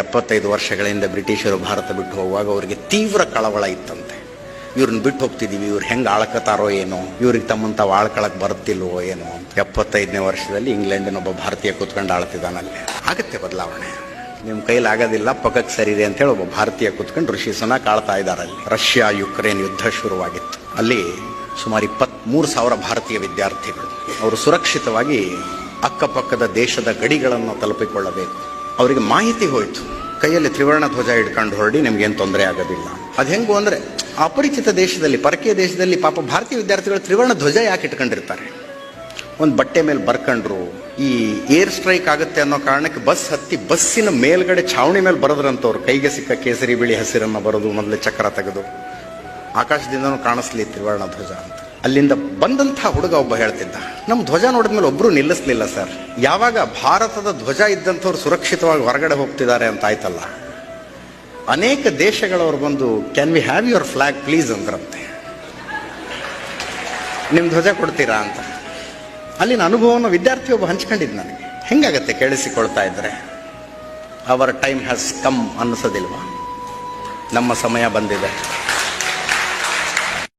ಎಪ್ಪತ್ತೈದು ವರ್ಷಗಳಿಂದ ಬ್ರಿಟಿಷರು ಭಾರತ ಬಿಟ್ಟು ಹೋಗುವಾಗ ಅವರಿಗೆ ತೀವ್ರ ಕಳವಳ ಇತ್ತಂತೆ. ಇವ್ರನ್ನ ಬಿಟ್ಟು ಹೋಗ್ತಿದ್ದೀವಿ ಇವ್ರು ಹೆಂಗೆ ಆಳ್ಕತಾರೋ ಏನೋ, ಇವ್ರಿಗೆ ತಮ್ಮಂತ ಆಳ್ಕೊಳಕ್ಕೆ ಬರುತ್ತಿಲ್ವೋ ಏನೋ ಅಂತ. ಎಪ್ಪತ್ತೈದನೇ ವರ್ಷದಲ್ಲಿ ಇಂಗ್ಲೆಂಡಿನ ಒಬ್ಬ ಭಾರತೀಯ ಕೂತ್ಕೊಂಡು ಆಳ್ತಿದ್ದಾನಲ್ಲಿ ಆಗತ್ತೆ ಬದಲಾವಣೆ. ನಿಮ್ಮ ಕೈಲಿ ಆಗೋದಿಲ್ಲ ಪಕ್ಕಕ್ಕೆ ಸರಿದೆ ಅಂತೇಳಿ ಒಬ್ಬ ಭಾರತೀಯ ಕೂತ್ಕೊಂಡು ಋಷಿ ಸುನಾಕ್ ಆಳ್ತಾ ಇದ್ದಾರೆ ಅಲ್ಲಿ. ರಷ್ಯಾ ಯುಕ್ರೇನ್ ಯುದ್ಧ ಶುರುವಾಗಿತ್ತು. ಅಲ್ಲಿ ಸುಮಾರು ಇಪ್ಪತ್ಮೂರು ಸಾವಿರ ಭಾರತೀಯ ವಿದ್ಯಾರ್ಥಿಗಳು. ಅವರು ಸುರಕ್ಷಿತವಾಗಿ ಅಕ್ಕಪಕ್ಕದ ದೇಶದ ಗಡಿಗಳನ್ನು ತಲುಪಿಕೊಳ್ಳಬೇಕು. ಅವರಿಗೆ ಮಾಹಿತಿ ಹೋಯಿತು. ಕೈಯಲ್ಲಿ ತ್ರಿವರ್ಣ ಧ್ವಜ ಹಿಡ್ಕೊಂಡು ಹೊರಡಿ ನಿಮ್ಗೇನು ತೊಂದರೆ ಆಗೋದಿಲ್ಲ. ಅದು ಹೆಂಗು ಅಂದರೆ ಅಪರಿಚಿತ ದೇಶದಲ್ಲಿ, ಪರಕೀಯ ದೇಶದಲ್ಲಿ ಪಾಪ ಭಾರತೀಯ ವಿದ್ಯಾರ್ಥಿಗಳು ತ್ರಿವರ್ಣ ಧ್ವಜ ಯಾಕೆ ಇಟ್ಕೊಂಡಿರ್ತಾರೆ? ಒಂದು ಬಟ್ಟೆ ಮೇಲೆ ಬರ್ಕೊಂಡ್ರು, ಈ ಏರ್ ಸ್ಟ್ರೈಕ್ ಆಗುತ್ತೆ ಅನ್ನೋ ಕಾರಣಕ್ಕೆ ಬಸ್ ಹತ್ತಿ ಬಸ್ಸಿನ ಮೇಲ್ಗಡೆ ಛಾವಣಿ ಮೇಲೆ ಬರೋದ್ರಂಥವ್ರು ಕೈಗೆ ಸಿಕ್ಕ ಕೇಸರಿ ಬಿಳಿ ಹಸಿರನ್ನು ಬರೋದು ಮೊದಲೇ ಚಕ್ರ ತೆಗೆದು. ಆಕಾಶದಿಂದನೂ ಕಾಣಿಸ್ಲಿ ತ್ರಿವರ್ಣ ಧ್ವಜ ಅಂತ. ಅಲ್ಲಿಂದ ಬಂದಂಥ ಹುಡುಗ ಒಬ್ಬ ಹೇಳ್ತಿದ್ದ ನಮ್ಮ ಧ್ವಜ ನೋಡಿದ ಮೇಲೆ ಒಬ್ರು ನಿಲ್ಲಿಸ್ಲಿಲ್ಲ ಸರ್. ಯಾವಾಗ ಭಾರತದ ಧ್ವಜ ಇದ್ದಂಥವ್ರು ಸುರಕ್ಷಿತವಾಗಿ ಹೊರಗಡೆ ಹೋಗ್ತಿದ್ದಾರೆ ಅಂತ ಆಯ್ತಲ್ಲ. ಅನೇಕ ದೇಶಗಳವ್ರು ಬಂದು can we have your flag please ಅಂದ್ರಂತೆ. ನಿಮ್ಮ ಧ್ವಜ ಕೊಡ್ತೀರಾ? ಅಂತ. ಅಲ್ಲಿನ ಅನುಭವವನ್ನು ವಿದ್ಯಾರ್ಥಿ ಒಬ್ಬ ಹಂಚ್ಕೊಂಡಿದ್ದು ನನಗೆ. ಹೆಂಗಾಗತ್ತೆ? ಕೇಳಿಸಿಕೊಳ್ತಾ ಇದ್ರೆ ಅವರ್ ಟೈಮ್ ಹ್ಯಾಸ್ ಕಮ್ ಅನ್ನಿಸೋದಿಲ್ವಾ? ನಮ್ಮ ಸಮಯ ಬಂದಿದೆ.